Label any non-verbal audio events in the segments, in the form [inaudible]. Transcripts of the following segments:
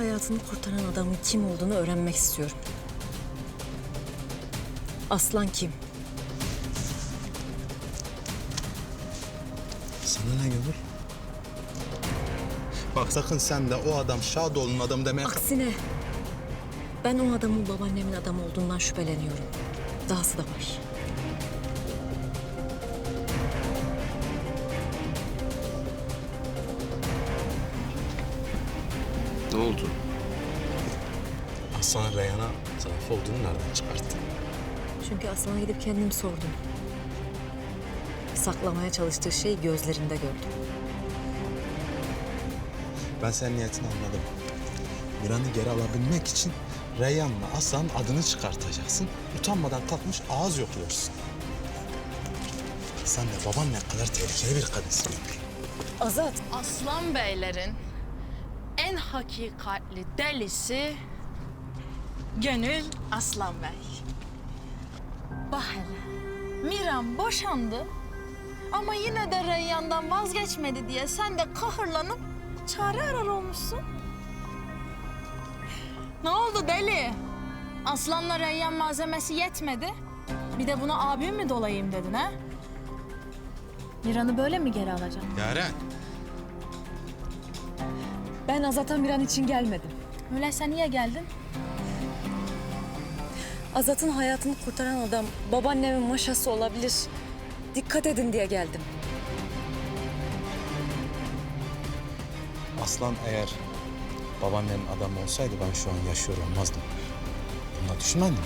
hayatını kurtaran adamın kim olduğunu öğrenmek istiyorum. Aslan kim? Sana ne Gönül? Bak sakın sen de o adam Şadoğlu'nun adamı demeye... Aksine ben o adamın babaannemin adamı olduğundan şüpheleniyorum. Dahası da var. Ne oldu? Aslan Reyhan'a zaaf olduğunu nereden çıkarttın? Çünkü Aslan'a gidip kendim sordum. Saklamaya çalıştığı şeyi gözlerinde gördüm. Ben senin niyetini anladım. Miran'ı geri alabilmek için Reyhan'la Aslan'ın adını çıkartacaksın. Utanmadan kalkmış ağız yokluyorsun. Sen de baban ne kadar tehlikeli bir kadınsın. Azat, Aslan Beylerin en hakikatli delisi Gönül Aslan Bey. Bak hele, Miran boşandı ama yine de Reyyan'dan vazgeçmedi diye sen de kahırlanıp çare arar olmuşsun. Ne oldu deli? Aslan'la Reyyan malzemesi yetmedi. Bir de buna abim mi dolayayım dedin ha? Miran'ı böyle mi geri alacaksın? Yaren. Ben Azat'a Miran için gelmedim. Öyleyse niye geldin? Azat'ın hayatını kurtaran adam babaannemin maşası olabilir. Dikkat edin diye geldim. Aslan eğer babaannenin adamı olsaydı ben şu an yaşıyor olmazdım. Bunu düşünmedin mi?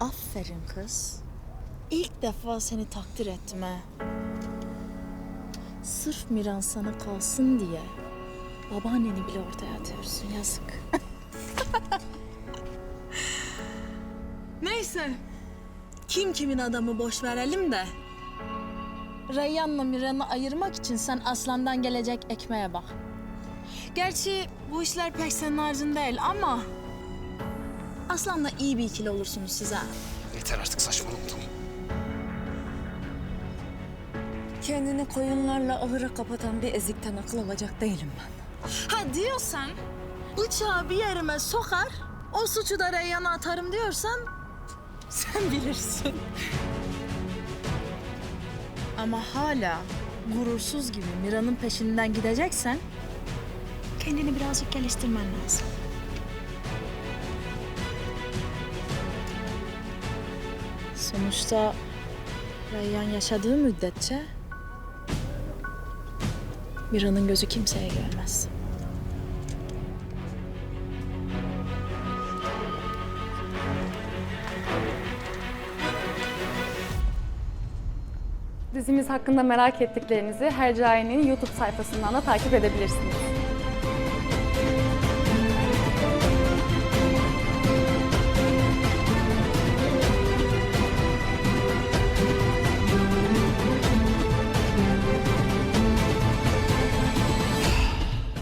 Aferin kız. İlk defa seni takdir ha. Sırf Miran sana kalsın diye babaanneni bile ortaya atıyorsun yazık. [laughs] Neyse. Kim kimin adamı boş verelim de. Reyyan'la Miran'ı ayırmak için sen Aslan'dan gelecek ekmeğe bak. Gerçi bu işler pek senin harcın değil ama... Aslan'la iyi bir ikili olursunuz size. Yeter artık saçmalama tamam. Kendini koyunlarla ahıra kapatan bir ezikten akıl alacak değilim ben. Ha diyorsan bıçağı bir yerime sokar, o suçu da Reyyan'a atarım diyorsan [laughs] sen bilirsin. Ama hala gurursuz gibi Mira'nın peşinden gideceksen kendini birazcık geliştirmen lazım. Sonuçta Reyyan yaşadığı müddetçe Mira'nın gözü kimseye görmez. Dizimiz hakkında merak ettiklerinizi Hercai'nin YouTube sayfasından da takip edebilirsiniz.